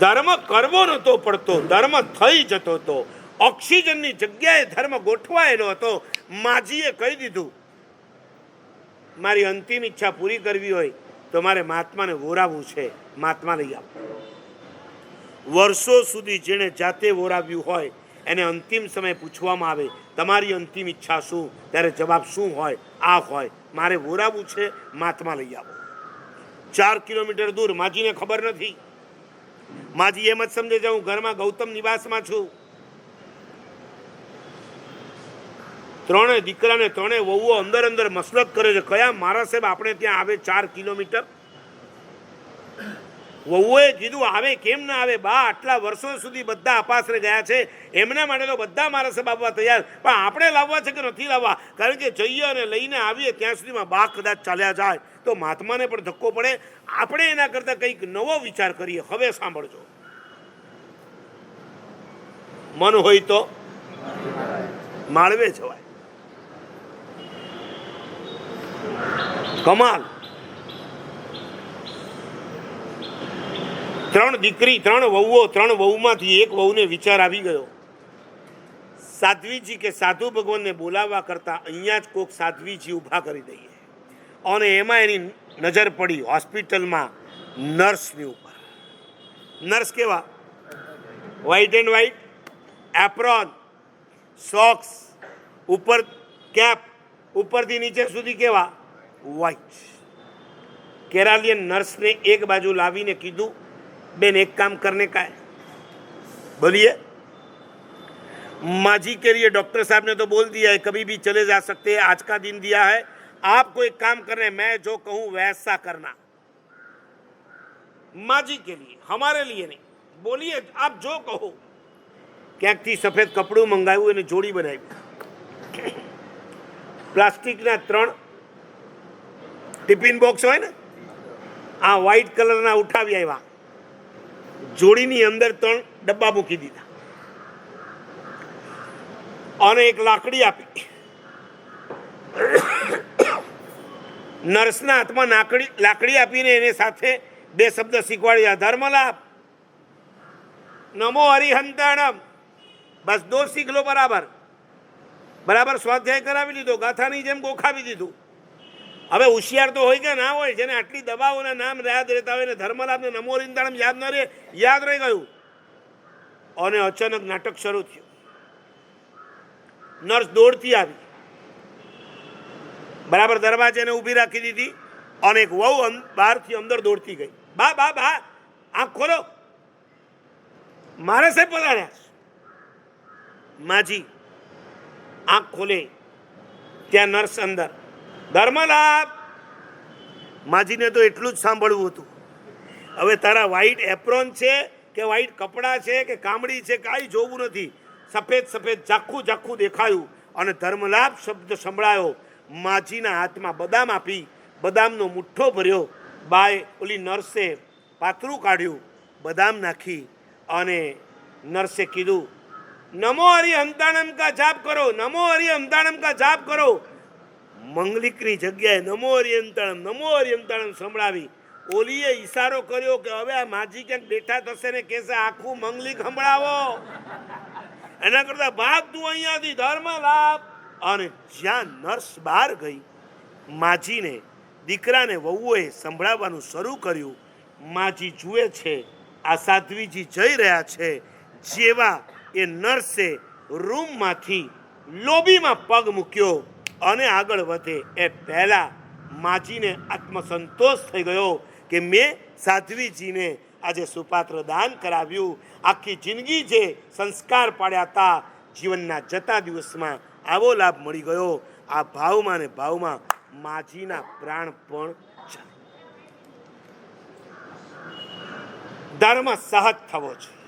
ધર્મ કરવો નહોતો પડતો, ધર્મ થઈ જતો હતો ઓક્સિજનની જગ્યાએ ધર્મ ગોઠવાયેલો હતો, માજીએ કહી દીધું, મારી અંતિમ ઈચ્છા પૂરી કરવી હોય તો મારે મહાત્માને વોરાવવું છે, મહાત્મા લઈ આવો. વર્ષો સુધી જેણે જાતે વોરાવ્યું હોય, એને અંતિમ સમયે પૂછવામાં આવે, તમારી અંતિમ ઈચ્છા શું? ત્યારે જવાબ, શું હોય? આ હોય. મારે વોરાવવું છે, મહાત્મા લઈ આવો. ચાર કિલોમીટર દૂર, માજીને ખબર નથી. માજી એમ જ સમજે છે, હું ઘરમાં ગૌતમ નિવાસમાં છું. ત્રણે દીકરાને ત્રણે વહુઓ અંદર અંદર મસલત કરે છે. કયા? મારા સાહેબ, આપણે ત્યાં આવે ચાર કિલોમીટર. વહુએ કીધું, આવે, કેમ ના આવે? બા, આટલા વર્ષો સુધી બધા અપાસરે ગયા છે. એમના માટે તો બધા મારા સાહેબ આપવા તૈયાર. પણ આપણે લાવવા છે કે નથી લાવવા? કારણ કે જઈએ અને લઈને આવીએ ત્યાં સુધીમાં બા કદાચ ચાલ્યા જાય. તો મહાત્માને પણ ધક્કો પડે. આપણે એના કરતાં કંઈક નવો વિચાર કરીએ. હવે સાંભળજો. મન હોય તો માળવે જવાય. કમાલ. ત્રણ દીકરી, ત્રણ વહુઓ, ત્રણ વહુમાંથી એક વહુને વિચાર આવી ગયો. સાધ્વીજી કે સાધુ ભગવાનને બોલાવવા કરતાં અહીંયા જ કોઈક સાધ્વીજી ઊભા કરી દઈએ. અને એમાં એની નજર પડી હોસ્પિટલમાં નર્સની ઉપર. નર્સ કેવા? White and white apron socks ઉપર કેપ ઉપરથી નીચે સુધી કેવા? વ્હાઈટ કેરાલિયન નર્સને એક બાજુ લાવીને કીધું, બેન, એક કામ કરને કાંઈ. બોલીએ. माझी के लिए डॉक्टर साहब ने तो बोल दिया है कभी भी चले जा सकते हैं आज का दिन दिया है आपको एक काम करना है मैं जो कहूं वैसा करना माझी के लिए हमारे लिए नहीं बोलिए आप जो कहो ક્યાંકથી સફેદ કપડું મંગાવ્યું અને જોડી બનાવી પ્લાસ્ટિકના ત્રણ ટિફિન બોક્સ હોય ને આ વ્હાઈટ કલરના ઉઠાવી આવ્યા જોડીની અંદર ત્રણ ડબ્બા મૂકી દીધા અને એક લાકડી આપી. નર્સના હાથમાં નાકડી લાકડી આપીને એને સાથે બે શબ્દ શીખવાડ્યા ધર્મલાભ નમો હરિહંતાણમ. બસ દો શીખ લો બરાબર. બરાબર સ્વાધ્યાય કરાવી લીધો, ગાથાની જેમ ગોખાવી દીધું. હવે હોશિયાર તો હોય કે ના હોય, જેને આટલી દવાઓના નામ યાદ રહેતા હોય ને ધર્મલાભને નમો હરિહંતાણમ યાદ ન રહે, યાદ રહી ગયું. અને અચાનક નાટક શરૂ થયું. નર્સ દોડતી આવી. બરાબર દરવાજાને ઊભી રાખી દીધી અને એક વહુ બહારથી અંદર દોડતી ગઈ. બા બા બા, આંખ ખોલો. મારે સાહેબ પધાર્યા માજી, આંખ ખોલે. ત્યાં નર્સ અંદર. ધર્મલાભ. માજીને તો એટલું જ સાંભળવું હતું. હવે તારા વ્હાઈટ એપ્રોન છે કે વ્હાઈટ કપડાં છે કે કામડી છે, કાંઈ જોવું નથી. સફેદ સફેદ ઝાખું ઝાખું દેખાયું અને ધર્મલાભ શબ્દ સંભળાયો. માજીના હાથમાં બદામ આપી, બદામનો મુઠ્ઠો ભર્યો. બાય ઓલી નર્સે પાતરું કાઢ્યું, બદામ નાખી અને નર્સે કીધું, નમો હરિ હમદાણમ કા જાપ કરો, નમો હરિ હમદાણમ કા જાપ કરો. મંગલિકની જગ્યાએ નમો હરિયંતાણમ નમો હરિયંતાણમ સંભળાવી. ઓલીએ ઈશારો કર્યો કે, હવે આ માજી ક્યાંક બેઠા થશે ને? કહેશે, આખું મંગલિક સંભળાવો. એના કરતા ભાગ તું અહીંયાથી ધર્મ લાભ અને જ્યાં નર્સ બહાર ગઈ, માજીને, દીકરાને, વહુએ સંભળાવવાનું શરૂ કર્યું, માજી જુએ છે, આ સાધ્વીજી જઈ રહ્યા છે, જેવા એ નર્સે રૂમમાંથી લોબીમાં પગ મૂક્યો અને આગળ વધે એ પહેલાં માજીને આત્મસંતોષ થઈ ગયો કે મેં સાધ્વીજીને આજે સુપાત્ર દાન કરાવ્યું. આખી જિંદગી જે સંસ્કાર પાડ્યા હતા જીવનના જતા દિવસમાં આવો લાભ મળી ગયો. આ ભાવમાં ને ભાવમાં માજીના પ્રાણ પણ ધર્મ સહજ થવો જોઈએ.